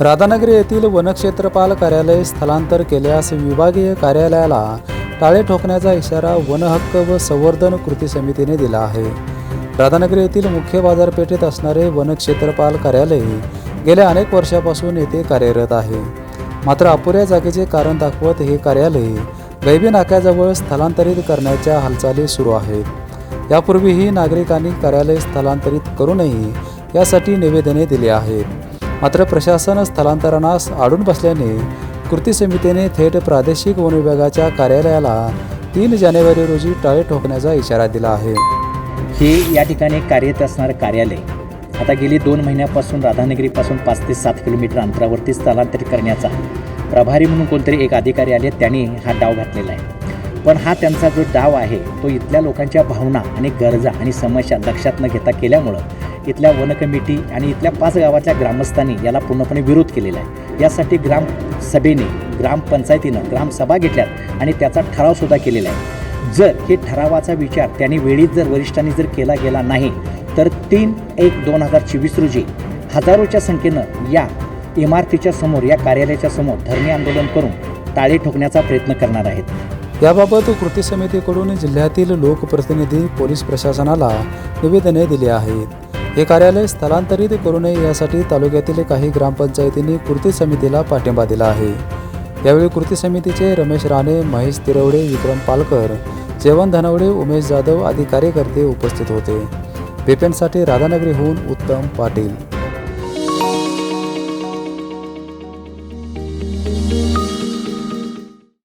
राधानगरी येथील वनक्षेत्रपाल कार्यालय स्थलांतर केल्यास विभागीय कार्यालयाला टाळे ठोकण्याचा इशारा वनहक्क व संवर्धन कृती समितीने दिला आहे. राधानगरी येथील मुख्य बाजारपेठेत असणारे वनक्षेत्रपाल कार्यालय गेल्या अनेक वर्षापासून येथे कार्यरत आहे. मात्र अपुऱ्या जागेचे कारण दाखवत हे कार्यालय गैबी नाक्याजवळ स्थलांतरित करण्याच्या हालचाली सुरू आहेत. यापूर्वीही नागरिकांनी कार्यालय स्थलांतरित करू नये यासाठी निवेदने दिली आहेत. मात्र प्रशासन स्थलांतरणास आडून बसल्याने कृती समितीने थेट प्रादेशिक वन विभागाच्या कार्यालयाला तीन जानेवारी रोजी टाळे ठोकण्याचा इशारा दिला आहे. हे या ठिकाणी कार्यरत असणारं कार्यालय आता गेली दोन महिन्यापासून राधानगरीपासून पाच ते सात किलोमीटर अंतरावरती स्थलांतरित करण्याचा प्रभारी म्हणून कोणतरी एक अधिकारी आले त्यांनी हा डाव घातलेला आहे. पण हा त्यांचा जो डाव आहे तो इथल्या लोकांच्या भावना आणि गरजा आणि समस्या लक्षात न घेता केल्यामुळं इथल्या वन कमिटी आणि इथल्या पाच गावाच्या ग्रामस्थांनी याला पूर्णपणे विरोध केलेला आहे. यासाठी ग्रामसभेने ग्रामपंचायतीनं ग्रामसभा घेतल्यात आणि त्याचा ठरावसुद्धा केलेला आहे. जर हे ठरावाचा विचार त्यांनी वेळीच जर वरिष्ठांनी जर केला गेला नाही तर तीन एक दोन हजार चोवीस रोजी हजारोच्या संख्येनं या इमारतीच्या समोर या कार्यालयाच्या समोर धरणे आंदोलन करून टाळे ठोकण्याचा प्रयत्न करणार आहेत. याबाबत कृती समितीकडून जिल्ह्यातील लोकप्रतिनिधी पोलीस प्रशासनाला निवेदने दिली आहेत. हे कार्यालय स्थलांतरित करू नये यासाठी तालुक्यातील काही ग्रामपंचायतींनी कृती समितीला पाठिंबा दिला आहे. यावेळी कृती समितीचे रमेश राणे महेश तिरवडे विक्रम पालकर जेवण धनवडे उमेश जाधव आदी कार्यकर्ते उपस्थित होते. बिपेनसाठी राधानगरीहून उत्तम पाटील.